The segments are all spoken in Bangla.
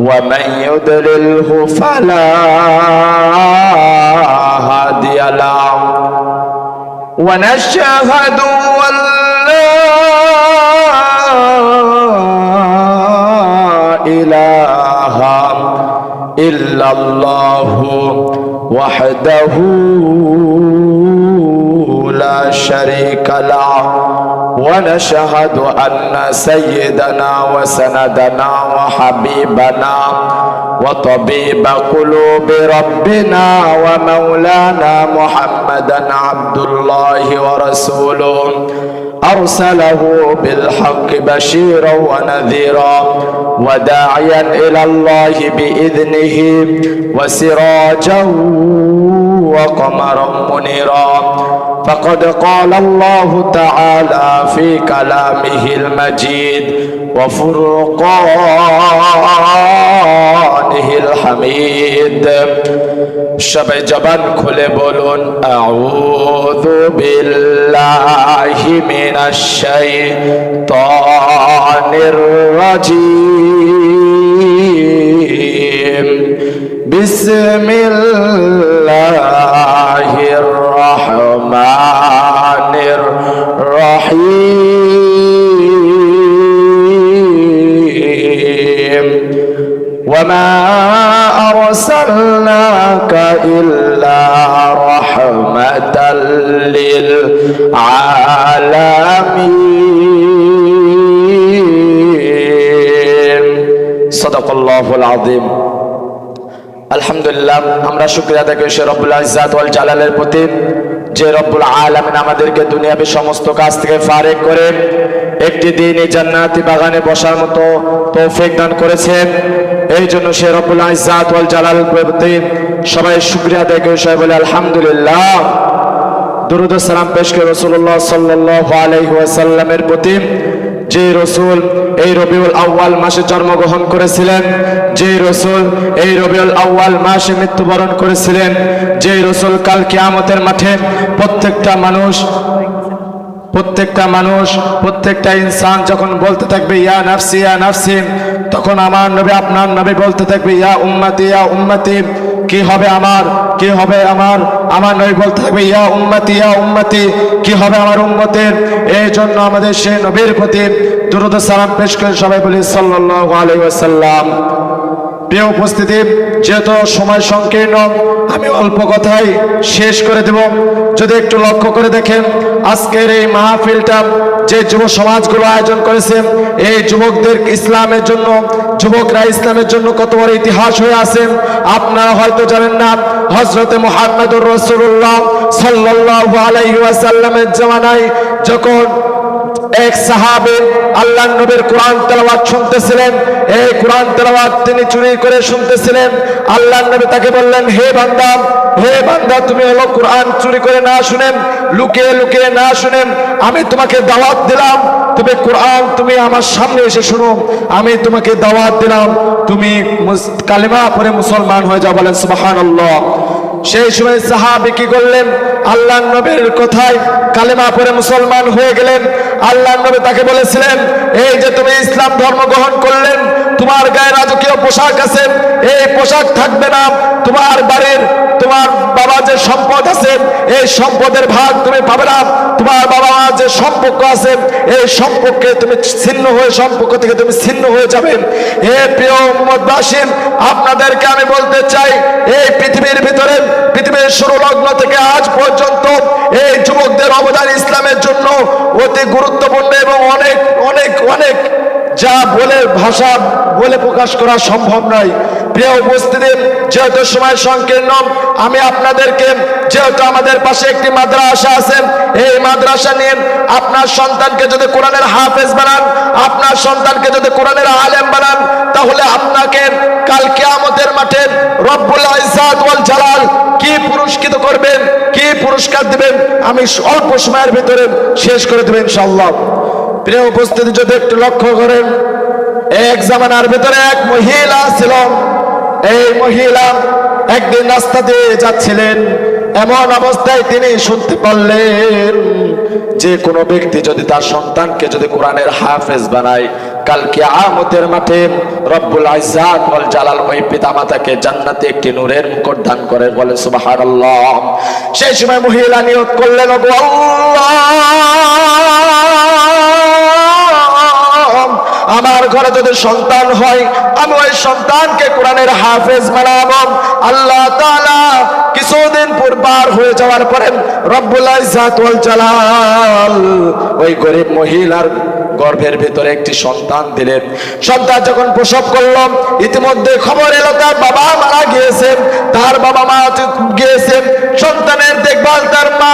ومن يضلله فلا هادي له. ونشهد أن لا إله إلا الله وحده لا شريك له. ونشهد أن سيدنا وسندنا وحبيبنا وطبيب قلوب ربنا ومولانا محمدا عبد الله ورسوله أرسله بالحق بشيرا ونذيرا وداعيا إلى الله بإذنه وسراجا وقمرا منيرا فقد قال الله تعالى في كلامه المجيد وفرقانه الحميد সবাই জবান খুলে বলুন আউযু বিল্লাহি মিনাশ শাইতানির بسم الله الرحمن الرحيم. وما أرسلناك إلا رحمة للعالمين. صدق الله العظيم. আলহামদুলিল্লাহ আমরা শুক্রিয়া দেখি সে রব্বুল ইজাত ওয়াল জালালের প্রতি, যে রব্বুল আলামিন আমাদেরকে দুনিয়াবি সমস্ত কাজ থেকে ফারেক করে একটি দিন এই জান্নাতি বাগানে বসার মতো তৌফিক দান করেছেন এই জন্য সে রব্বুল ওয়াল জালালের প্রতি সবাই শুক্রিয়া দেখি সবাই বলে আলহামদুলিল্লাহ। দুরুদ সালাম পেশ করে রসুল্লাহ সাল্লাহ আলাইহি ওয়াসাল্লামের প্রতি যে রসুল এই রবিউল আউয়াল মাসে জন্মগ্রহণ করেছিলেন, যে রসুল এই রবিউল আউয়াল মাসে মৃত্যুবরণ করেছিলেন, যে রসুল কাল কেয়ামতের মাঠে প্রত্যেকটা মানুষ প্রত্যেকটা মানুষ, প্রত্যেকটা ইনসান যখন বলতে থাকবে, ইয়া নাফসি ইয়া নাফসি তখন আমার নবী, আপনার নবী বলতে থাকবে, ইয়া উম্মতি ইয়া উম্মতি কি হবে আমার? কি হবে আমার? আমার নবী বলতে থাকবে, ইয়া উম্মতি ইয়া উম্মতি কি হবে আমার উম্মতের? এই জন্য আমাদের সেই নবীর প্রতি দুরুদ সালাম পেশ করে সবাই বলি, সাল্লাল্লাহু আলাইহি ওয়াসাল্লাম। প্রিয় উপস্থিতি, যেহেতু সময় সংকীর্ণ, আমি অল্প কথাই শেষ করে দেব। যদি একটু লক্ষ্য করে দেখেন, আজকের এই মাহফিলটা যে যুব সমাজগুলো আয়োজন করেছে, এই যুবকদের ইসলামের জন্য, যুবকরা ইসলামের জন্য কত বড় ইতিহাস হয়ে আছে, আপনারা হয়তো জানেন না হজরতে মোহাম্মদুর রসুল্লাহ সাল্লাহ আলাইহি ওয়াসাল্লামের জামানায় যখন এক সাহাবে আল্লাহ নবীর কোরআন তেলাওয়াত শুনতেছিলেন। এই কোরআন তেলাওয়াত তিনি চুরি করে শুনতেছিলেন। আল্লাহ নবী তাকে বললেন, হে বান্দা হে বান্দা, তুমি হলো কোরআন চুরি করে না শুনেন, লুকিয়ে লুকিয়ে না শুনেন। আমি তোমাকে দাওয়াত দিলাম। তুমি কোরআন তুমি আমার সামনে এসে শুনো। আমি তোমাকে দাওয়াত দিলাম। তুমি কালিমা পরে মুসলমান হয়ে যাও বলেন, সুবহানাল্লাহ। সেই সময় সাহাবি কি করলেন? আল্লাহ নবীর কথায় কালেমা পরে মুসলমান হয়ে গেলেন। আল্লাহ নবী তাকে বলেছিলেন, এই যে তুমি ইসলাম ধর্ম গ্রহণ করলেন তোমার গায়ে রাজকীয় পোশাক আছে, এই পোশাক থাকবে না। তোমার বাড়ির, তোমার বাবা যে সম্পদ আছে, এই সম্পদের ভাগ তুমি পাবে না। তোমার বাবা মা যে সম্পর্ক আছে, এই সম্পর্কে তুমি ছিন্ন হয়ে, সম্পর্ক থেকে তুমি ছিন্ন হয়ে যাবে। হে প্রিয় উম্মতবাসী, আপনাদেরকে আমি বলতে চাই, এই পৃথিবীর ভিতরে, পৃথিবীর শুরু লগ্ন থেকে আজ পর্যন্ত এই যুবকদের অবদান ইসলামের জন্য অতি গুরুত্বপূর্ণ এবং অনেক অনেক অনেক যা বলে ভাষা বলে প্রকাশ করা সম্ভব নয়। প্রিয় উপস্থিতি, যেহেতু সময় সংকীর্ণ, আমি আপনাদেরকে, যেহেতু আমাদের পাশে একটি মাদ্রাসা আছে, এই মাদ্রাসা নিয়ে আপনার সন্তানকে যদি কোরআনের হাফেজ বানান, আপনার সন্তানকে যদি কোরআনের আলেম বানান, তাহলে আপনাকে কাল কিয়ামতের মাঠে রব্বুল জালাল কি পুরস্কৃত করবেন, কি পুরস্কার দিবেন, আমি অল্প সময়ের ভিতরে শেষ করে দেবেন ইনশাআল্লাহ। প্রিয় উপস্থিতি, যদি একটু লক্ষ্য করেন এক জামানার ভিতরে এক মহিলা ছিল। এই মহিলা একদিন রাস্তা দিয়ে যাচ্ছিলেন। এমন অবস্থায় তিনি শুনতে পারলেন যে কোনো ব্যক্তি যদি তার সন্তানকে যদি কোরআনের হাফেজ বানায় কালকে আমতের মাঠে রব্বুল ওয়াল জালাল ওই পিতামাতাকে জান্নাতে একটি নূরের মুকুট দান করে বলে, সুবহানাল্লাহ। সেই সময় মহিলা নিয়ত করলেন আমার ঘরে যদি সন্তান হয়, আমি ওই সন্তানকে কোরআনের হাফেজ বানাবো। আল্লাহ তাআলা কিছুদিন পর পার হয়ে যাওয়ার পরে রব্বুল ইজ্জাত ওয়াল জালাল, ওই গরিব মহিলার গর্ভের ভেতরে একটি সন্তান দিলেন। সন্তান যখন প্রসব করল, ইতিমধ্যে খবর এলো, তার বাবা মারা গিয়েছেন, তার বাবা মা গিয়েছেন, সন্তানের দেখভাল, তার মা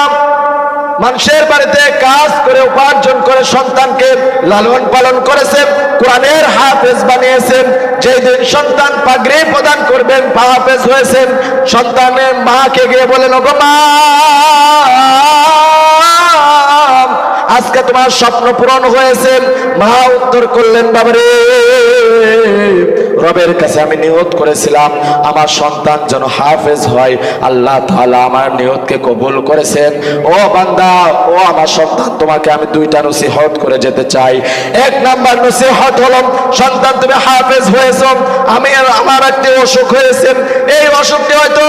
মানুষের বাড়িতে কাজ করে, উপার্জন করে, সন্তানকে লালন পালন করেছেন কোরআনের হাফেজ বানিয়েছেন যেদিন সন্তান পাগড়ি প্রদান করবেন হাফেজ হয়েছেন, সন্তানের মাকে গিয়ে বলেন, ওগো মা! আজকে তোমার স্বপ্ন পূরণ হয়েছে। মা উত্তর করলেন, বাবারে, রবের কাছে আমি নিয়ত করেছিলাম। আমার সন্তান যেন হাফেজ হয়, আল্লাহ তাআলা আমার নিয়তকে কবুল করেছেন। ও বান্দা, ও আমার সন্তান, তোমাকে আমি দুইটা নসিহত করে যেতে চাই। এক নাম্বার নসিহত হলো, সন্তান, তুমি হাফেজ হয়েছো। আমি আমার একটি অসুখ হয়েছে। এই অসুখটি হয়তো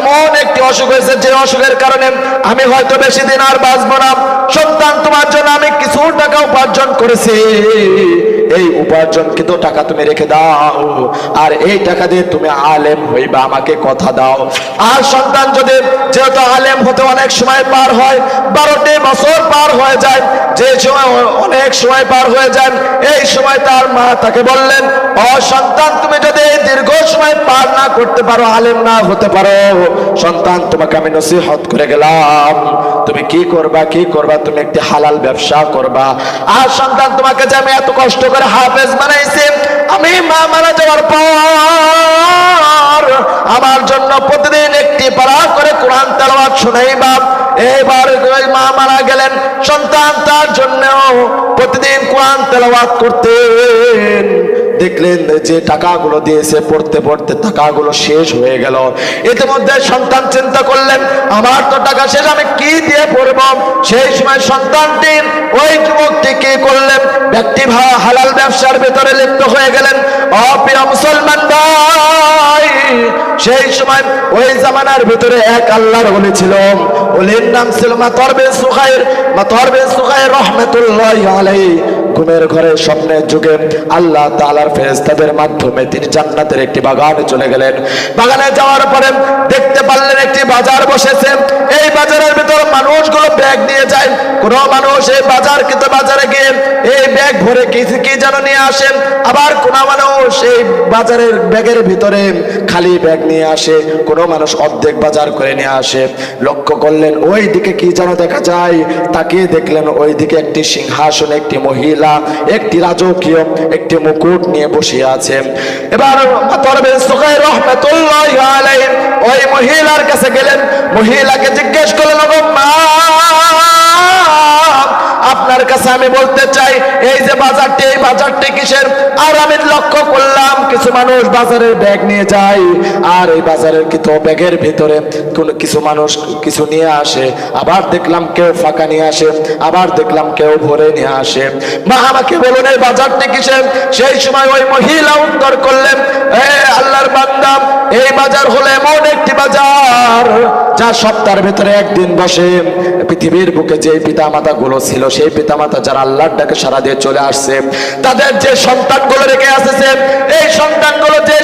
এমন একটি অসুখ হয়েছে যে অসুখের কারণে আমি হয়তো বেশি দিন আর বাঁচবো না। সন্তান, তোমার জন্য আমি কিছু টাকা উপার্জন করেছি। এই উপার্জন কিন্তু টাকা তুমি রেখে দাও। আর এই টাকা দিয়ে তুমি আলেম হইবা, আমাকে কথা দাও। আর সন্তান যদি যেহেতু আলেম হতে অনেক সময় পার হয়, বারোটি বছর পার হয়ে যায়, যে সময় অনেক সময় পার হয়ে যায়, এই সময় তার মা তাকে বললেন, ও সন্তান, তুমি যদি এই দীর্ঘ সময় পার না করতে পারো, আলেম না হতে পারো, সন্তান, তোমাকে আমি নসিহত করে গেলাম। তুমি কি করবা কি করবা? তুমি একটি হালাল ব্যবসা করবা। আর সন্তান, তোমাকে যে আমি এত কষ্ট করে হাফেজ বানাইছি, আমি মা মারা যাওয়ার পর আমার জন্য প্রতিদিন একটি পারা করে কোরআন তেলাওয়াত শুনাই বাপ এবার মা মারা গেলেন, সন্তান তার জন্য প্রতিদিন কোরআন তেলাওয়াত করতেন। দেখলেন যে টাকাগুলো দিয়েছে পড়তে পড়তে টাকাগুলো শেষ হয়ে গেল। ইতিমধ্যে সন্তান চিন্তা করলেন, আমার তো টাকা শেষ, আমি কি দিয়ে পড়ব? সেই সময় সন্তানটি ওই যুবকটি কি করলেন? ব্যক্তি হালাল ব্যবসার ভেতরে লিপ্ত হয়ে গেলেন। অপ্রিয় মুসলমান ভাই! সেই সময় ওই জামানার ভিতরে এক আল্লাহর ওলি ছিল। ওলির নাম ছিল মাতর মাতরবে সুখাইর। মাতরবে সুখাইর রহমতুল্লাহ আলাইহি। ঘুমের ঘরে স্বপ্নের যুগে আল্লাহ তাআলার ফেরেশতাদের মাধ্যমে তিনি জান্নাতের একটি বাগানে চলে গেলেন। বাগানে যাওয়ার পরে দেখতে পারলেন একটি বাজার বসেছে। এই বাজারের ভিতর মানুষগুলো ব্যাগ নিয়ে যায়। কোন মানুষ এই বাজার কিন্তু বাজারে গিয়ে এই ব্যাগ ভরে কি কি যেন নিয়ে আসেন আবার কোন মানুষ এই বাজারের ব্যাগের ভিতরে খালি ব্যাগ নিয়ে আসে। কোন মানুষ অর্ধেক বাজার করে নিয়ে আসে। লক্ষ্য করলেন ওই দিকে কি যেন দেখা যায়। তাকিয়ে দেখলেন ওই দিকে একটি সিংহাসনে একটি মহিলা একটি রাজকীয়, একটি মুকুট নিয়ে বসে আছে। এবার পারবেন ওই মহিলার কাছে গেলেন, মহিলাকে জিজ্ঞেস করলেন, "ওগো মা, আপনার কাছে আমি বলতে চাই বাজারটি, এই বাজারটি কিসের? আর আমি লক্ষ্য করলাম কিছু মানুষ বাজারের ব্যাগ নিয়ে যায়, আর এই বাজারের ব্যাগের ভিতরে কোন কিছু মানুষ কিছু নিয়ে আসে। আবার দেখলাম কেউ ফাঁকা নিয়ে আসে, আবার দেখলাম কেউ ভরে নিয়ে আসে। মা, আমাকে বলুন, এই বাজারটি কিসের? সেই সময় ওই মহিলা উত্তর করলেন আল্লাহর এই বাজার হলো এমন একটি বাজার যা সপ্তাহের ভিতরে একদিন বসে। পৃথিবীর বুকে যে পিতা মাতা গুলো ছিল, সেই পিতা মাতা যারা আল্লাহর ডাকে সারা দিয়ে চলে আসছে। তাদের যে সন্তানগুলো রেখে এই সন্তানগুলো যে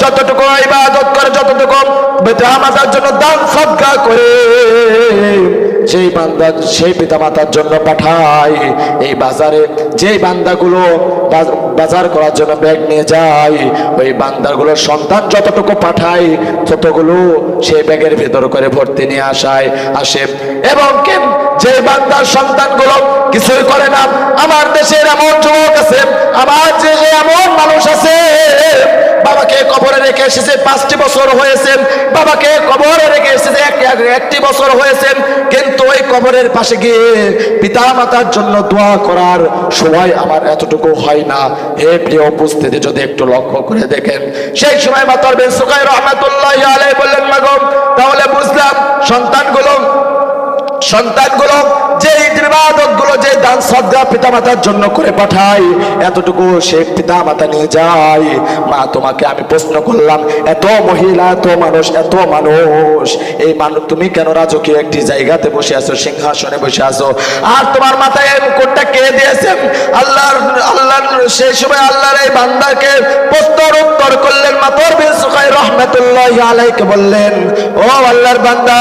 যতটুকু ইবাদত করে, যতটুকু পিতা মাতার জন্য দান, সদকা করে বান্দা, সেই পিতামাতার জন্য পাঠায়। এই বাজারে যেই বান্দাগুলো বাজার করার জন্য ব্যাগ নিয়ে যায়, ওই বান্দাগুলোর সন্তান যতটুকু পাঠায়, ততগুলো সেই ব্যাগের ভিতর করে ভর্তি নিয়ে আসায়, আসে। এবং যে বান্দার সন্তানগুলো কিছুই করে না, আমার দেশের এমন যুবক আছে, আমার যে এমন মানুষ আছে, বাবাকে কবরে রেখে এসেছে, পাঁচটি বছর হয়েছে, বাবাকে কবরে রেখে এসেছে এক- এক- একটি বছর হয়েছে, কিন্তু ওই কবরের পাশে গিয়ে পিতা মাতার জন্য দোয়া করার সময় আমার এতটুকু হয় না। হে প্রিয় উপস্থিতি, যদি একটু লক্ষ্য করে দেখেন, সেই সময় মাতার বেন সুকাই রহমাতুল্লাহ আলাই বললেন মাগম তাহলে বুঝলাম সন্তানগুলো সন্তানগুলো যে ইবাদতগুলো যে দান শ্রদ্ধা পিতা মাতার জন্য করে পাঠাই এতটুকু সে পিতা মাতা নিয়ে যায়। মা, তোমাকে আমি প্রশ্ন করলাম, এত মহিলা, এত মানুষ এত মানুষ, এই মানুষ তুমি কেন রাজকীয় একটি জায়গাতে বসে আছো, সিংহাসনে বসে আছো? আর তোমার মাথায় মুকুটটা কে দিয়েছেন আল্লাহর সেই সময় আল্লাহর এই বান্দাকে প্রশ্নর উত্তর করলেন মাতর বিন সুখাই রহমতুল্লাহ আলাইকে বললেন, ও আল্লাহর বান্দা,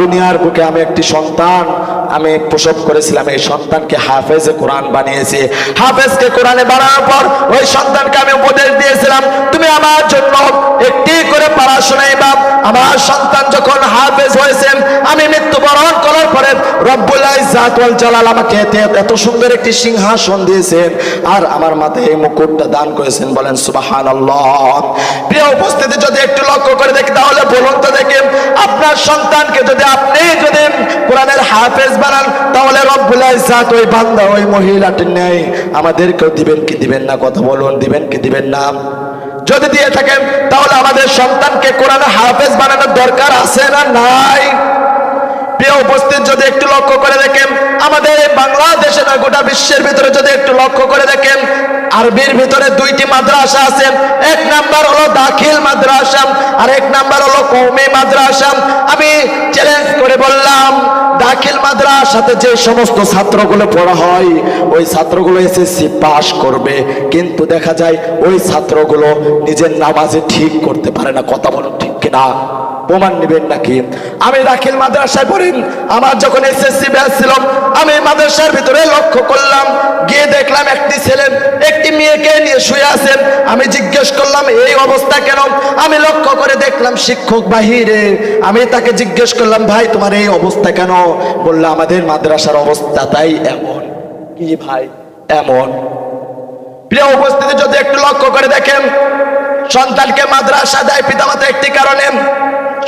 দুনিয়ার বুকে আমি একটি সন্তান, আমি প্রসব করেছিলাম, এই সন্তানকে হাফেজ কোরআন বানিয়েছি। হাফেজকে কোরআনে বানানোর পর ওই সন্তানকে আমি উপদেশ দিয়েছিলাম, তুমি আমার জন্য একটি করে পারা শোনাইবা আমার সন্তান যখন হাফেজ হয়েছেন, আমি মৃত্যুবরণ করার পরে রব্বুল জালাল আমাকে এত সুন্দর একটি সিংহাসন দিয়েছেন। আর আমার মাথায় এই মুকুটটা দান করেছেন, বলেন সুবহানাল্লাহ। প্রিয় উপস্থিতি, যদি একটু লক্ষ্য করে দেখি, তাহলে বলুন তো দেখি, আপনার সন্তানকে যদি আপনি যদি কোরআনের হাফেজ বানান, তাহলে রব্বুল ইজ্জাত ওই বান্দা, ওই মহিলাটির নেই। আমাদেরকেও দিবেন কি দিবেন না, কথা বলুন, দিবেন কি দিবেন না। যদি দিয়ে থাকেন, তাহলে আমাদের সন্তানকে কোরআনে হাফেজ বানানোর দরকার আছে না নাই? প্রিয় উপস্থিত, যদি একটু লক্ষ্য করে দেখেন, আমাদের বাংলাদেশে না, গোটা বিশ্বের ভিতরে যদি একটু লক্ষ্য করে দেখেন, আরবির ভিতরে দুইটি মাদ্রাসা আছে। এক নাম্বার হলো দাখিল মাদ্রাসা আর এক নাম্বার হলো কৌমি মাদ্রাসা। আমি চ্যালেঞ্জ করে বললাম, দাখিল মাদ্রাসাতে যে সমস্ত ছাত্রগুলো পড়া হয়, ওই ছাত্রগুলো এসএসসি পাস করবে। কিন্তু দেখা যায়, ওই ছাত্রগুলো নিজের নামাজে ঠিক করতে পারে না। কথা বলুন ঠিক কিনা? প্রমাণ নেবেন নাকি? আমি দাখিল মাদ্রাসায় পড়ি আমার যখন এসএসসি ব্যাচ ছিল, আমি মাদ্রাসার ভিতরে লক্ষ্য করলাম, গিয়ে দেখলাম একটি ছেলে, একটি মেয়েকে নিয়ে শুয়ে আছেন। আমি জিজ্ঞেস করলাম, এই অবস্থা কেন? আমি লক্ষ্য করে দেখলাম, শিক্ষক বাহিরে। আমি তাকে জিজ্ঞেস করলাম, ভাই, তোমার এই অবস্থা কেন? বলল, আমাদের মাদ্রাসার অবস্থা তাই এমন। কি ভাই, এমন? প্রিয় উপস্থিতি, যদি একটু লক্ষ্য করে দেখেন, সন্তানকে মাদ্রাসা দেয় পিতামাতা একটি কারণে।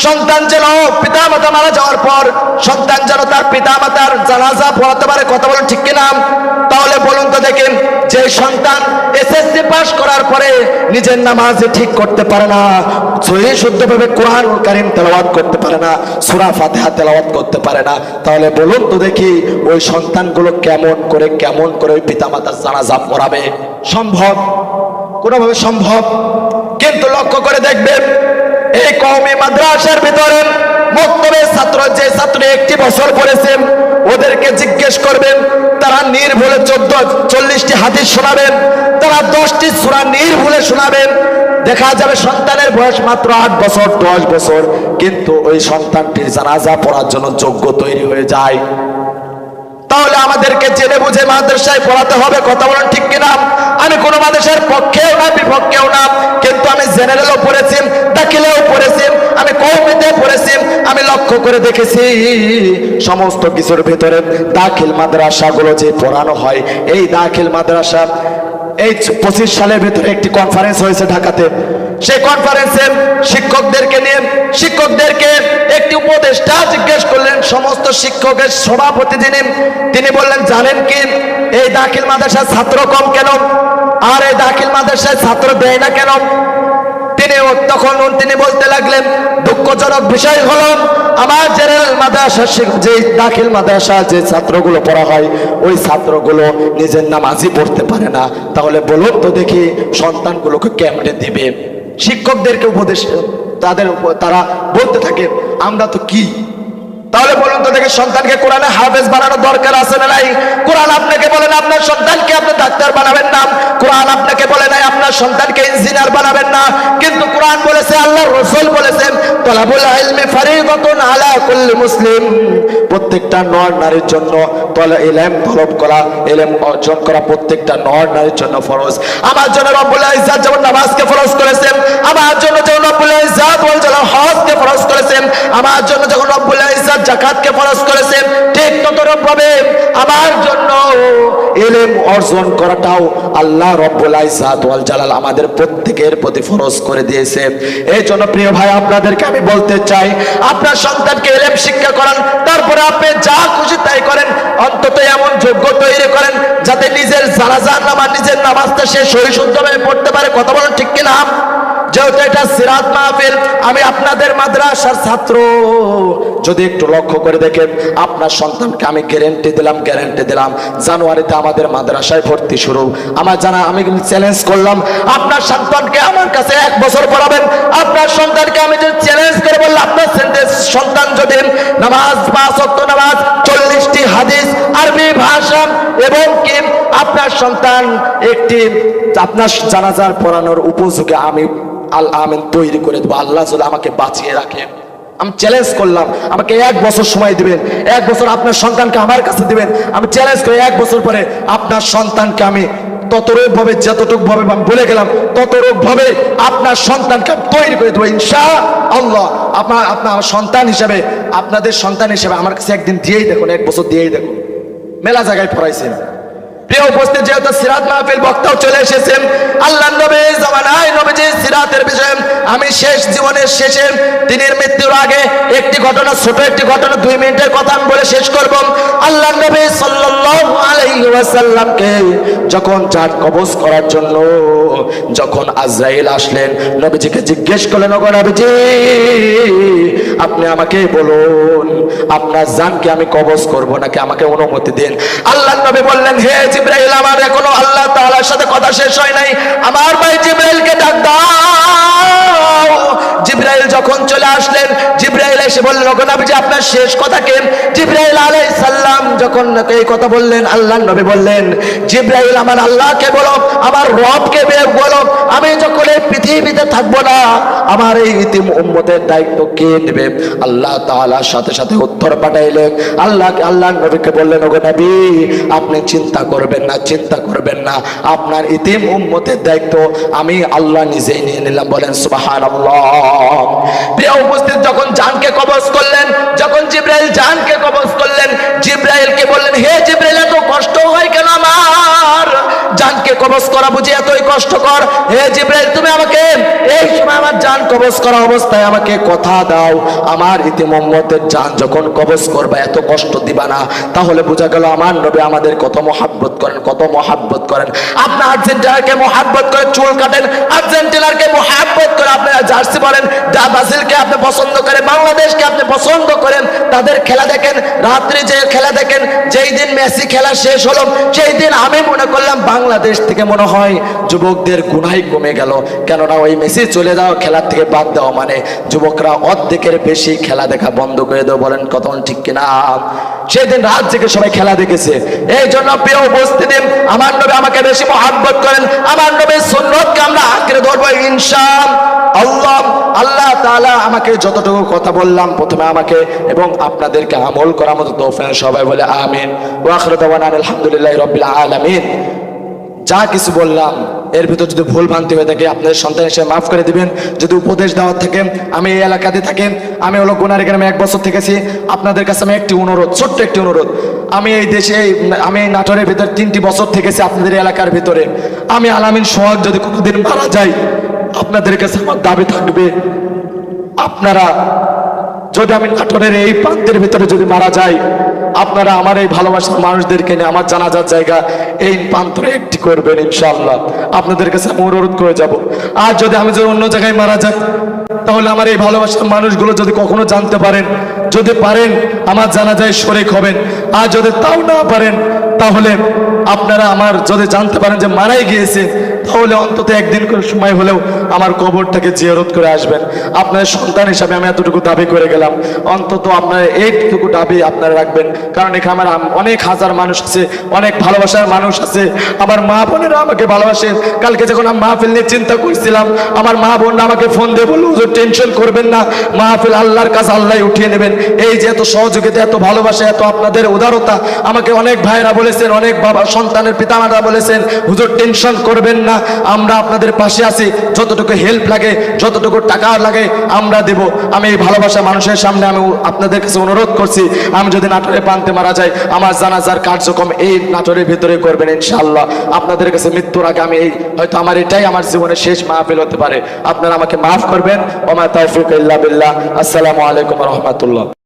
সন্তান যেন পিতামাতা মারা যাওয়ার পর সন্তান যেন তার পিতামাতার জানাজা পড়াতে পারে, কথা বলেন ঠিক কিনা? তাহলে বলুন তো দেখেন, যে সন্তান এসএসসি পাস করার পরে নিজের নামাজ ঠিক করতে পারে না সহি শুদ্ধভাবে কোরআন কারিম তেলাওয়াত করতে পারে না, সূরা ফাতিহা তেলাওয়াত করতে পারে না। তাহলে বলুন তো দেখি, ওই সন্তানগুলো কেমন করে কেমন করে ওই পিতামাতার জানাজা পড়াবে? সম্ভব? কোনোভাবে সম্ভব? কিন্তু লক্ষ্য করে দেখবেন এই কওমি মাদ্রাসার ভিতরে মক্তবের ছাত্র যে ছাত্র একটি বছর পড়েছেন ওদেরকে জিজ্ঞেস করবেন, তারা নির্ভুলে চোদ্দ, চল্লিশটি হাদিস শোনাবেন, তারা দশটি সুরা নির্ভুলে শোনাবেন। দেখা যাবে সন্তানের বয়স মাত্র আট বছর, দশ বছর, কিন্তু ওই সন্তানটির জানাজা পড়ার জন্য যোগ্য তৈরি হয়ে যায়। তাহলে আমাদেরকে জেনে বুঝে মাদ্রাসায় পড়াতে হবে, কথা বলেন ঠিক কিনা? আমি কোনো মাদ্রাসার পক্ষেও না, বিপক্ষেও না, কিন্তু আমি জেনারেলও পড়েছি, দাখিলেও পড়েছি, আমি কৌমিতে পড়েছি, আমি লক্ষ্য করে দেখেছি সমস্ত কিছুর ভিতরে দাখিল মাদ্রাসাগুলো যে পড়ানো হয়, এই দাখিল মাদ্রাসা এই পঁচিশ সালের ভিতরে একটি কনফারেন্স হয়েছে ঢাকাতে। সেই কনফারেন্সে শিক্ষকদেরকে নিয়ে, শিক্ষকদেরকে একটি উপদেষ্টা জিজ্ঞেস করলেন, সমস্ত শিক্ষকের সভাপতি যিনি, তিনি বললেন, জানেন কি, এই দাখিল মাদ্রাসার ছাত্র কম কেন? আর এই দাখিল মাদ্রাসায় ছাত্র দেয় না কেন? তিনি তখন তিনি বলতে লাগলেন, দুঃখজনক বিষয় হলো, আমার জেনারেল মাদ্রাসা যে দাখিল মাদ্রাসা, যে ছাত্রগুলো পড়া হয়, ওই ছাত্রগুলো নিজের নামাজই পড়তে পারে না। তাহলে বলুন তো দেখি সন্তানগুলোকে কেমনে দিবে? শিক্ষকদেরকে উপদেশ তাদের তারা বলতে থাকে, আমরা তো কি? তাহলে বলুন তো দেখে সন্তানকে কোরআনে হাফেজ বানানোর দরকার আছে না নাই? কোরআন আপনাকে বলেন, আপনার সন্তানকে আপনি ডাক্তার বানাবেন না কোরআন আপনাকে বলে নাই আপনার সন্তানকে ইঞ্জিনিয়ার বানাবেন না। কিন্তু কোরআন বলেছে আল্লাহ রসুল বলেছেন মুসলিম। প্রত্যেকটা নর নারীর জন্য অর্জন করা প্রত্যেকটা নর নারীর জন্য ফরজ। আমার জন্য যেমন নামাজকে ফরজ করেছেন, আমার জন্য যেমন রব্বুল জালাল হজকে ফরজ করেছেন, আমার জন্য যখন যাকাতকে ফরজ করেছেন, ঠিক ততরূপ ভাবে আমার জন্য ইলম অর্জন করাটাও আল্লাহ রব্বুল ইজ্জাত জালাল আমাদের প্রত্যেকের প্রতি ফরজ করে দিয়েছে। এই জন্য প্রিয় ভাই, আপনাদেরকে আমি বলতে চাই, আপনার সন্তানকে ইলম শিক্ষা করান, তারপরে আপনি যা খুশি তাই করেন, অন্তত এমন যোগ্য তৈরি করেন যাতে নিজের জানাজার নামা, নিজের নামাজটা সে সহিশুদ্ধভাবে পড়তে পারে। কথা বলেন ঠিক কিনা? যেহেতু এটা সিরাত মাহফিল, আমি আপনাদের মাদ্রাসার ছাত্র। যদি একটু লক্ষ্য করে দেখেন, আপনার সন্তানকে আমি গ্যারেন্টি দিলাম গ্যারেন্টি দিলাম। জানুয়ারিতে আমাদের মাদ্রাসায় ভর্তি শুরু। আমার জানা, আমি চ্যালেঞ্জ করলাম, আপনার সন্তানকে আমার কাছে এক বছর পড়াবেন। আপনার সন্তানকে আমি যে চ্যালেঞ্জ করে বললাম, আপনার সন্তান যদি নামাজ বা সত্য নামাজ, চল্লিশটি হাদিস, আরবি ভাষা এবং কি, আপনার সন্তান একটি, আপনার জানাজার পড়ানোর উপযোগে আমি আল আমিন তৈরি করে দেবো। আল্লাহ যদি আমাকে বাঁচিয়ে রাখে। আমি চ্যালেঞ্জ করলাম, আমাকে এক বছর সময় দিবেন, এক বছর আপনার সন্তানকে আমার কাছে দিবেন। আমি চ্যালেঞ্জ করে এক বছর পরে আপনার সন্তানকে আমি ততরূপ ভাবে যতটুক ভাবে আমি বলে গেলাম ততরূপ ভাবে আপনার সন্তানকে তৈরি করে দেবো ইনশা আল্লাহ আপনার আপনার সন্তান হিসেবে, আপনাদের সন্তান হিসেবে আমার কাছে একদিন দিয়েই দেখুন, এক বছর দিয়েই দেখুন। মেলা জায়গায় পড়াইছেন। প্রিয় উপস্থিত, যেহেতু সিরাত মাহফিল বক্তাও চলে এসেছেন, আল্লাহ নবী জামানায় নবীজি সিরাতের বিষয়ে আমি শেষ জীবনের শেষে দিনের মৃত্যুর আগে একটি ঘটনা, ছোট একটি ঘটনা, দুই মিনিটের কথা আমি বলে শেষ করব। আল্লাহ নবী সাল্লাল্লাহু আলাইহি ওয়াসাল্লামকে যখন চাঁদ কবজ করার জন্য যখন আজরাইল আসলেন, নবীজিকে জিজ্ঞেস করলেন, ওগো নবীজি, আপনি আমাকে বলুন, আপনার জানকে আমি কবজ করব নাকি আমাকে অনুমতি দিন? আল্লাহ নবী বললেন, হে জিব্রাইল আমার এখনও আল্লাহ তাআলার সাথে কথা শেষ হয় নাই। আমার ভাই জিব্রাইলকে ডাক দাও। জিব্রাইল যখন চলে আসলেন, জিব্রাইল এসে বললেন, ওগো নবীজি, আপনার শেষ কথা কে? জিব্রাইল আলাইহিস সালাম যখন এই কথা বললেন আল্লাহ নবী বললেন, জিব্রাইল, আমার আল্লাহকে বলো, আমার রবকে বলো, আমি যখন এই পৃথিবীতে থাকব না, আমার এই ইতিম উম্মতের দায়িত্ব কে নেবে? আল্লাহ তাআলার সাথে সাথে উত্তর পাঠাইলেন। আল্লাহ আল্লাহ নবীকে বললেন, ওগো নবী, আপনি চিন্তা করবেন না, চিন্তা করবেন না, আপনার ইতিম উম্মতের দায়িত্ব আমি আল্লাহ নিজেই নিয়ে নিলাম, বলেন সুবহানাল্লাহ। প্রিয় উপস্থিত, যখন জানকে কবজ করলেন, যখন জিব্রাইল জানকে কবজ করলেন, জিব্রাইলকে বললেন, হে জিব্রাইল, এত কষ্ট হয় কেন আমার? জানকে কবজ করা বুঝি এতই কষ্টকর? হে জিব্রাইল, তুমি আমাকে এই সময় আমার জান কবজ করা অবস্থায় আমাকে কথা দাও। আমার ইতি মোহাম্মদের জান যখন কবজ করবা, এত কষ্ট দিবা না। তাহলে বোঝা গেল, আমার নবী আমাদের কত মহাব্বত করেন, কত মহাব্বত করেন। আপনার আর্জেন্টিনাকে মহাব্বত করে চুল কাটেন আর্জেন্টিনাকে মহাব্বত করে আপনি জার্সি পরেন যা ব্রাজিলকে আপনি পছন্দ করেন, বাংলাদেশকে আপনি পছন্দ করেন, তাদের খেলা দেখেন, রাত্রি যে খেলা দেখেন, যেই দিন মেসি খেলা শেষ হলো, সেই দিন আমি মনে করলাম বাংলাদেশ থেকে মনে হয় যুবকদের গুনাই কমে গেল। কেননা ওই মেসি চলে যাওয়া খেলার থেকে বাদ দেওয়া মানে যুবকরা অর্ধেকের বেশি খেলা দেখা বন্ধ করে দেবো বলেন কত ঠিক কিনা? সেদিন রাত থেকে সবাই খেলা দেখেছে। এই জন্য প্রিয় উপস্থিতি, আমার নবী আমাকে বেশি মহাব্বত করেন। আমার নবীর সুন্নতকে আমরা আঁকড়ে ধরবো ইনশাল আল্লাহ আল্লাহ তাআলা আমাকে যতটুকু কথা বললাম প্রথমে আমাকে এবং আপনাদেরকে আমল করার মতো তৌফিক সবাই বলে আমিন। ওয়া আলহামদুলিল্লাহ রবিল আলামিন। যা কিছু বললাম এর ভিতর যদি ভুল ভ্রান্তি হয়ে থাকে, আপনাদের সন্তান হিসেবে মাফ করে দিবেন। যদি উপদেশ দেওয়ার থাকে, আমি এই এলাকাতে থাকেন, আমি হলো গুনার এখানে এক বছর থেকেছি, আপনাদের কাছে আমি একটি অনুরোধ, ছোট্ট একটি অনুরোধ। আমি এই দেশে, আমি এই নাটোরের ভিতর তিনটি বছর থেকেছি আপনাদের এলাকার ভিতরে। আমি আলামিন সোহাগ যদি কোনোদিন মারা যাই, আপনাদের কাছে আমার দাবি থাকবে, আপনারা যদি আমি নাটোরের এই প্রান্তের ভিতরে যদি মারা যাই, আপনারা আমার এই ভালোবাসার মানুষদেরকে নিয়ে আমার জানাজার জায়গা এই প্রান্তরে একটি করবেন ইনশাল্লাহ আপনাদের কাছে আমি অনুরোধ করে যাব। আর যদি আমি যদি অন্য জায়গায় মারা যাই, তাহলে আমার এই ভালোবাসার মানুষগুলো যদি কখনো জানতে পারেন, যদি পারেন, আমার জানাজায় শরিক হবেন। আর যদি তাও না পারেন, তাহলে আপনারা আমার যদি জানতে পারেন যে মারাই গিয়েছে, তাহলে অন্তত একদিন করে সময় হলেও আমার কবরটাকে জিয়ারত করে আসবেন। আপনার সন্তান হিসাবে আমি এতটুকু দাবি করে গেলাম। অন্তত আপনার এইটুকু দাবি আপনারা রাখবেন। কারণ এখানে আমার অনেক হাজার মানুষ আছে, অনেক ভালোবাসার মানুষ আছে। আমার মা বোনেরা আমাকে ভালোবাসে। কালকে যখন আমি মাহফিল নিয়ে চিন্তা করছিলাম, আমার মা বোনরা আমাকে ফোন দিয়ে বলল, হুজুর, টেনশন করবেন না। মাহফিল আল্লাহর কাছে আল্লাহ উঠিয়ে নেবেন। এই যে এত সহযোগিতা, এত ভালোবাসা, এত আপনাদের উদারতা, আমাকে অনেক ভাইরা বলেছেন, অনেক বাবা সন্তানের পিতামাতা বলেছেন, হুজুর, টেনশন করবেন না। আমরা আপনাদের পাশে আছি। যতটুকু হেল্প লাগে, যতটুকু টাকা লাগে, আমরা দেব। আমি এই ভালোবাসা মানুষের সামনে আমি আপনাদের কাছে অনুরোধ করছি, আমি যদি নাটোরে পান্তে মারা যাই, আমার জানাজার কার্যক্রম এই নাটোরের ভিতরে করবেন ইনশাআল্লাহ। আপনাদের কাছে মৃত্যুর আগে আমি এই হয়তো আমার এটাই আমার জীবনের শেষ মাহফিল হতে পারে। আপনারা আমাকে মাফ করবেন। ওমা বিল্লাহ। আসসালামু আলাইকুম রহমতুল্লাহ।